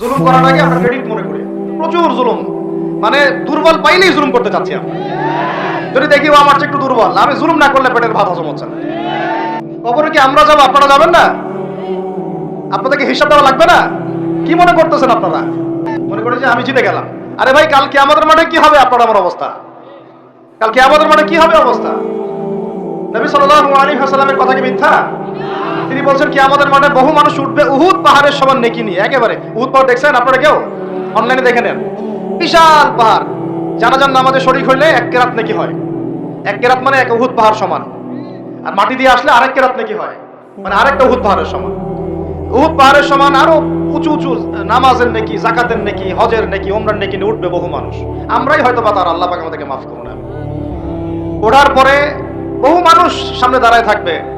জুলুম করাটাকে আমরা ক্রেডিট মনে করি। প্রচুর জুলুম। মানে দুর্বল পাইলেই জুলুম করতে চাচ্ছি আমরা। যদি দেখি আমার চেয়ে একটু দুর্বল আমি জুলুম না করলে পেটের ভাত হজম হচ্ছে না। কবরে কি আমরা যাব? আপনারা যাবেন না? আপনাদেরকে হিসাব দেওয়া লাগবে না? কি মনে করতেছেন আপনারা? মনে করেন যে আমি জিতে গেলাম। আরে ভাই কালকে আমাদের মাঠে কি হবে আপনার আমার অবস্থা? কালকে আমাদের মাঠে কি হবে অবস্থা? নবী সাল্লাল্লাহু আলাইহি ওয়াসাল্লামের কথা কি মিথ্যা? তিনি বলছেন কি আমাদের মাঠে বহু মানুষ উঠবে উহুদ পাহাড়ের সমান নেকি নিয়ে। একেবারে। উহুদ পাহাড় দেখছেন আপনারা কেউ? অনলাইনে দেখে নেন। বিশাল পাহাড়। জানাজান নামাজে শরীক হইলে এক কেরাত নেকি হয়। এক কেরাত মানে এক উহুদ পাহাড় সমান। আর মাটি দিয়ে আসলে আরেক কেরাত নেকি হয়। মানে আরেকটা উহুদ পাহাড়ের সমান। উহুদ পাহাড়ের সমান আরও উঁচু উঁচু নামাজের নেকি, জাকাতের নেকি, হজের নেকি ওমরার নেকি উঠবে বহু মানুষ। আমরাই হয়তো বা তার আল্লাহ পাক আমাদেরকে মাফ করুন। ওঠার পরে বহু মানুষ সামনে দাঁড়ায় থাকবে।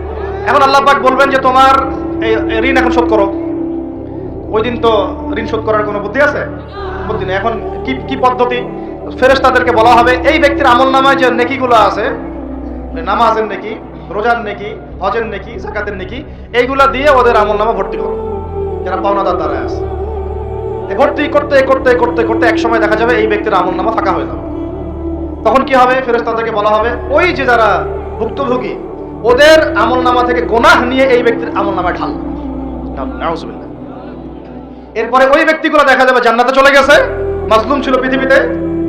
এখন আল্লাহ পাক বলবেন যে তোমার এই ঋণ এখন শোধ করো। ওই দিন তো ঋণ শোধ করার কোনো বুদ্ধি আছে? বুদ্ধি নেই। এখন কি কি পদ্ধতি? ফেরেশতাদেরকে বলা হবে, এই ব্যক্তির আমল নামায় যে নেকিগুলো আছে নামাজের নেকি, রোজার নেকি, হজের নেকি জাকাতের নেকি, এইগুলা দিয়ে ওদের আমল নামা ভর্তি করো। যারা পাওনাদার দ্বারা আছে। ভর্তি করতে করতে করতে করতে এক সময় দেখা যাবে এই ব্যক্তির আমল নামা ফাঁকা হয়ে যাবে। তখন কি হবে? ফেরেশতাদেরকে বলা হবে, ওই যে যারা ভুক্তভোগী ওদের আমল নামা থেকে গোনাহ নিয়ে এই ব্যক্তির আমল নামায় ঢাল এরপরে ওই ব্যক্তিগুলো দেখা যাবে জান্নাতে চলে গেছে, মাজলুম ছিল পৃথিবীতে,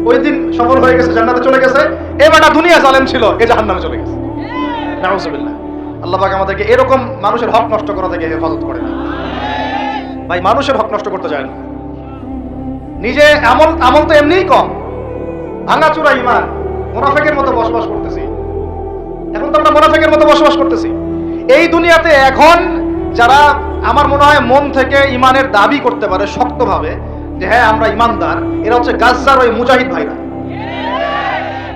ওই দিন সফল হয়ে গেছে, জান্নাতে চলে গেছে এবারটা দুনিয়া জালেম ছিল, এ জাহান্নামে চলে গেছে। আল্লাহ পাক আমাদেরকে এরকম মানুষের হক নষ্ট করা থেকে হেফাজত করে না ভাই, মানুষের হক নষ্ট করতে চায় না। নিজে আমল আমল তো এমনিই কম। ভাঙাচুরা ইমান, মোনাফেকের মতো বসবাস করতেছি। মোনাফেকের মতো বসবাস করতেছি। এই দুনিয়াতে এখন যারা আমার মনে হয় মন থেকে ইমানের দাবি করতে পারে শক্তভাবে, যে হ্যাঁ আমরা ইমানদার এরা হচ্ছে গাজ্জার ওই মুজাহিদ ভাইরা।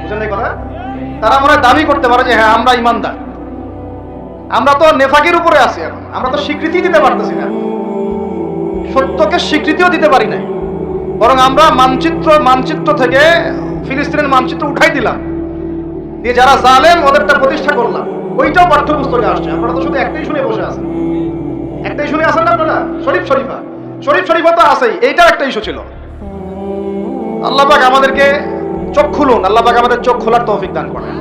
বুঝলেন এই কথা? তারা মনে দাবি করতে পারে যে হ্যাঁ আমরা ইমানদার আমরা তো নেফাকের উপরে আছি এখন। আমরা তো স্বীকৃতি দিতে পারতেছি না। সত্যকে স্বীকৃতিও দিতে পারি নাই। বরং আমরা মানচিত্র মানচিত্র থেকে ফিলিস্তিনের মানচিত্র উঠাই দিলাম। দিয়ে যারা জালেম, ওদেরটা প্রতিষ্ঠা করলাম। ওইটাও পাঠ্যপুস্তকে আসছে। আপনারা তো শুধু একটাই শুনে বসে আছেন। একটাই শুনে আছেন না আপনারা? শরীফ শরীফা। শরীফ শরীফা তো আছেই। এইটাও একটা ইস্যু ছিল। আল্লাহ পাক আমাদেরকে চোখ খুলুন। আল্লাহ পাক আমাদের চোখ খোলার তৌফিক দান করেন।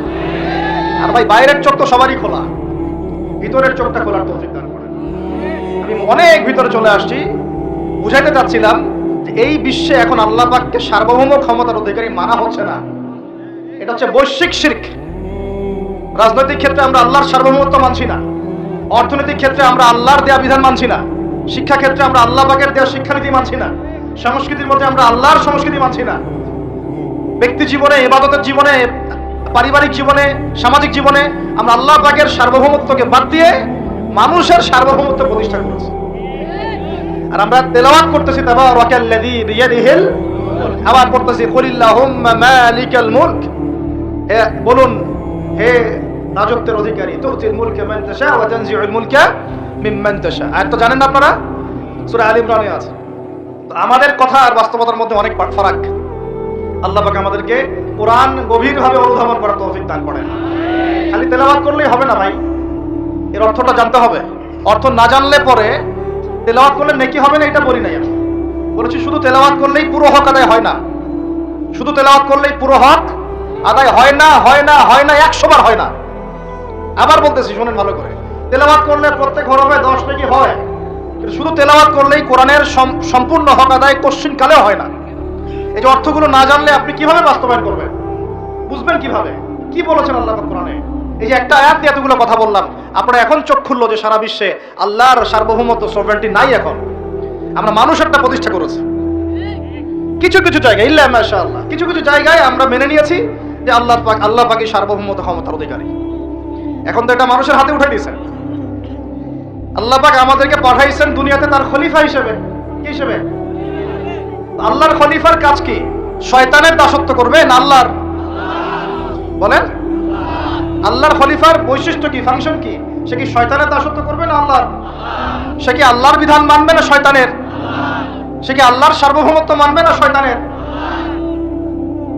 আর ভাই, বাইরের চোখ তো সবারই খোলা। ভিতরের চোখটা খোলার তৌফিক দান করেন। আমি অনেক ভিতরে চলে আসছি। বুঝাইতে চাচ্ছিলাম যে এই বিশ্বে এখন আল্লাহ পাককে সার্বভৌম ক্ষমতার অধিকারী মানা হচ্ছে না। এটা হচ্ছে বৈশ্বিক শির্ক। রাজনৈতিক ক্ষেত্রে আমরা আল্লাহর সার্বভৌমত্ব মানছি না। অর্থনৈতিক ক্ষেত্রে আমরা আল্লাহর দেয়া বিধান মানছি না। শিক্ষা ক্ষেত্রে আমরা আল্লাহ পাকের দেওয়া শিক্ষানীতি মানছি না। সংস্কৃতির মধ্যে আমরা আল্লাহর সংস্কৃতি মানছি না। ব্যক্তি জীবনে, ইবাদতের জীবনে, পারিবারিক জীবনে, সামাজিক জীবনে আমরা আল্লাহ পাকের সার্বভৌমত্বকে বাদ দিয়ে মানুষের সার্বভৌমত্ব প্রতিষ্ঠা করেছি। আর আমরা তেলাওয়াত করতেছি তাবারাকাল্লাযী বিয়াদিহিল আবার পড়তেছি কুলিল্লাহুম্মা মালিকাল মুলক। হে, বলুন, হে রাজত্বের অধিকারী, তুতিল মুলকা মান তাশা ওয়া তানজিউল মুলকা মিম্মান তাশা। আর তো জানেন না আপনারা? সূরা আলী ইমরানে আছে। তো আমাদের কথা আর বাস্তবতার মধ্যে অনেক ফারাক। আল্লাহ পাক আমাদেরকে কোরআন গভীরভাবে অনুধাবন করার তৌফিক দান করেন। খালি তেলাওয়াত করলেই হবে না ভাই? এর অর্থটা জানতে হবে। অর্থ না জানলে পরে তেলাওয়াত করলে নেকি হবে না এটা বলি নাই আমি। বলেছি শুধু তেলাওয়াত করলেই পুরো হক আদায় হয় না। শুধু তেলাওয়াত করলেই পুরো হক আদায় হয় না হয় না হয় না, একশো বার হয় না। আবার বলতেছি, শোনেন ভালো করে। তেলাওয়াত করলে প্রত্যেক হরফে দশ নাকি হয়। শুধু তেলাওয়াত করলেই কোরআনের সম্পূর্ণ হক আদায় কোশ্চিন কালেও হয় না। এই যে অর্থগুলো না জানলে আপনি কীভাবে বাস্তবায়ন করবেন? বুঝবেন কীভাবে? কি বলেছেন আল্লাহ কোরআনে? এই যে একটা আয়াত দিয়ে এতগুলো কথা বললাম, আপনারা এখন চোখ খুললো যে সারা বিশ্বে আল্লাহর সার্বভৌমত্ব সভরেন্টি নাই এখন। আমরা মানুষ একটা প্রতিষ্ঠা করেছি। কিছু কিছু জায়গায়, ইল্লা মাশাআল্লাহ, কিছু কিছু জায়গায় আমরা মেনে নিয়েছি। যে আল্লাহ পাক, আল্লাহ পাকই সার্বভৌমত্ব ক্ষমতার অধিকারী। এখন তো এটা মানুষের হাতে উঠে দিয়েছেন। আল্লাহ পাক আমাদেরকে পাঠাইছেন দুনিয়াতে তার খলিফা হিসেবে। কি হিসেবে? আল্লাহর খলিফার কাজ কি? শয়তানের দাসত্ব করবে না আল্লাহর? বলেন। আল্লাহর খলিফার বৈশিষ্ট্য কি? ফাংশন কি? সে কি শয়তানের দাসত্ব করবে না আল্লাহর? সে কি আল্লাহর বিধান মানবে না শয়তানের? সে কি আল্লাহর সার্বভৌমত্ব মানবে না শয়তানের?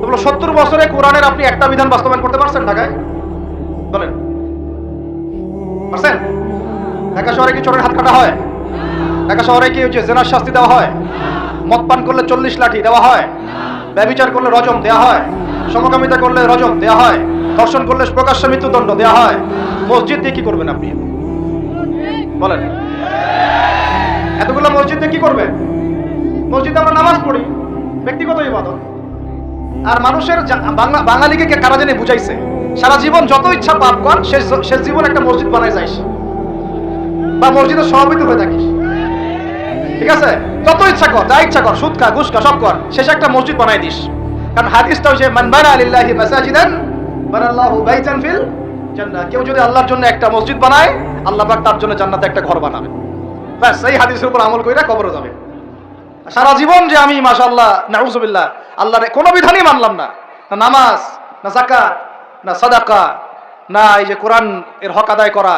বলল সত্তর বছরে কোরআনের আপনি একটা বিধান বাস্তবায়ন করতে পারছেন ঢাকায়? বলেন। পারছেন? ঢাকা শহরে কি চোরের হাত কাটা হয়? ঢাকা শহরে কি হচ্ছে জেনার শাস্তি দেওয়া হয়? মদ পান করলে চল্লিশ লাঠি দেওয়া হয়? ব্যবিচার করলে রজম দেওয়া হয়? সমকামিতা করলে রজম দেওয়া হয়? ধর্ষণ করলে প্রকাশ্য মৃত্যুদণ্ড দেওয়া হয়? মসজিদ দিয়ে কি করবেন আপনি? বলেন। এতগুলো মসজিদ কি করবেন? মসজিদে আমরা নামাজ পড়ি। ব্যক্তিগত ইবাদত। আর মানুষের বাঙালিকে কে কারা জানি বুঝাইছে? সারা জীবন যত ইচ্ছা পাপ কর, শেষ জীবন একটা মসজিদ বানাই যাইস। বা মসজিদের সভাপতি হয়ে থাকিস। ঠিক আছে? যত ইচ্ছা কর, যা ইচ্ছা কর, সুদ খা, ঘুষ খা, সব কর, শেষে একটা মসজিদ বানাই দিস। কারণ হাদিসটা হচ্ছে মান বানা লিল্লাহি মাসাজিদান বানাল্লাহু বাইতান ফিল জান্নাহ। কেউ যদি আল্লাহর জন্য একটা মসজিদ বানায়, আল্লাহ পাক তার জন্য জান্নাতে একটা ঘর বানাবে। ব্যাস, এই হাদিসের উপর আমল কইরা কবরে যাবে। সারা জীবন যে আমি, মাশাআল্লাহ, নাউজুবিল্লাহ আল্লাহর কোনো বিধানই মানলাম না। না নামাজ, না যাকাত, না সাদাকা, না এই যে কোরআন এর হক আদায় করা,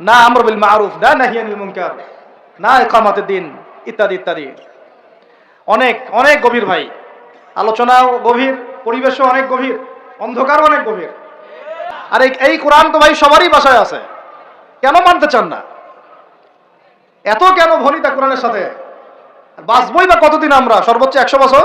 না আমর বিল মারুফ, না না নাহিয়ানিল মুনকার, না ইকামাতের দিন, ইত্যাদি ইত্যাদি। অনেক অনেক গভীর ভাই। আলোচনাও গভীর, পরিবেশও অনেক গভীর, অন্ধকারও অনেক গভীর। আর এই কোরআন তো ভাই সবারই বাসায় আছে। কেন মানতে চান না? এত কেন ভনিতা কোরআনের সাথে? বাঁচবই বা কতদিন আমরা? সর্বোচ্চ একশো বছর?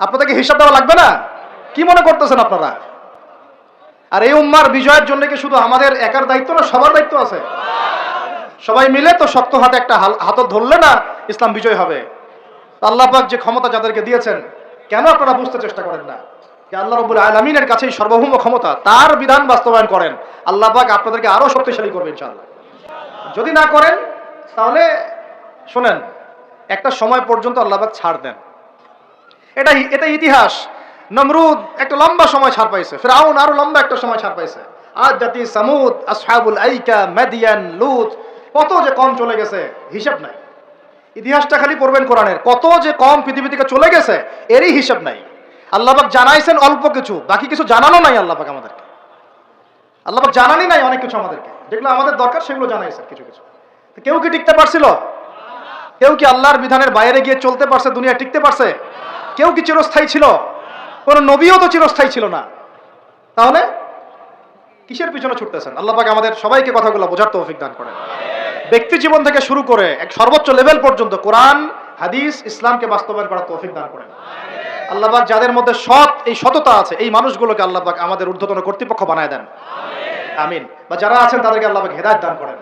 আপনাদেরকে হিসাব দেওয়া লাগবে না? কি মনে করতেছেন আপনারা? আর এই উম্মার বিজয়ের জন্য কি শুধু আমাদের একার দায়িত্ব না, সবার দায়িত্ব আছে? সবাই মিলে তো শক্ত হাতে একটা হাত ধরলে না ইসলাম বিজয় হবে। তা যে ক্ষমতা যাদেরকে দিয়েছেন, কেন আপনারা বুঝতে চেষ্টা করেন না? যে আল্লাহ রবুল আলমিনের কাছেই সর্বভৌম ক্ষমতা, তার বিধান বাস্তবায়ন করেন। আল্লাহ পাক আপনাদেরকে আরও শক্তিশালী করবে ইনশাআল্লাহ। যদি না করেন, তাহলে শোনেন, একটা সময় পর্যন্ত আল্লাহ পাক ছাড় দেন। এটা এটা ইতিহাস। নমরুদ একটা লম্বা সময় ছাড় পাইছে, ফেরাউন আরও লম্বা একটা সময় ছাড় পাইছে। আজ জাতি সামুদ, আসহাবুল আইকা, মাদিয়ান, লুত, কত যে কম চলে গেছে, হিসাব নাই। ইতিহাসটা খালি পড়বেন কোরআনের, কত যে কম পৃথিবী থেকে চলে গেছে, এরই হিসাব নাই। আল্লাহবাক জানাইছেন অল্প কিছু, বাকি কিছু জানানো নাই আল্লাহবাক আমাদেরকে। আল্লাহবাক জানানি নাই অনেক কিছু আমাদেরকে। যেগুলো আমাদের দরকার, সেগুলো জানাইছেন কিছু কিছু। কেউ কি টিকতে পারছিল? কেউ কি আল্লাহর বিধানের বাইরে গিয়ে চলতে পারছে, দুনিয়া টিকতে পারছে? কেউ কি চিরস্থায়ী ছিল? কোন নবীও তো চিরস্থায়ী ছিল না। তাহলে কিসের পিছনে ছুটতেছেন? আল্লাহ পাক আমাদের সবাইকে কথাগুলো বোঝার তৌফিক দান করেন। ব্যক্তি জীবন থেকে শুরু করে এক সর্বোচ্চ লেভেল পর্যন্ত কোরআন, হাদিস, ইসলামকে বাস্তবায়ন করার তৌফিক দান করেন। আল্লাহ পাক যাদের মধ্যে সৎ, এই সততা আছে, এই মানুষগুলোকে আল্লাহ পাক আমাদের ঊর্ধ্বতন কর্তৃপক্ষ বানায় দেন। আমিন। বা যারা আছেন তাদেরকে আল্লাহ পাক হেদায়ত দান করেন।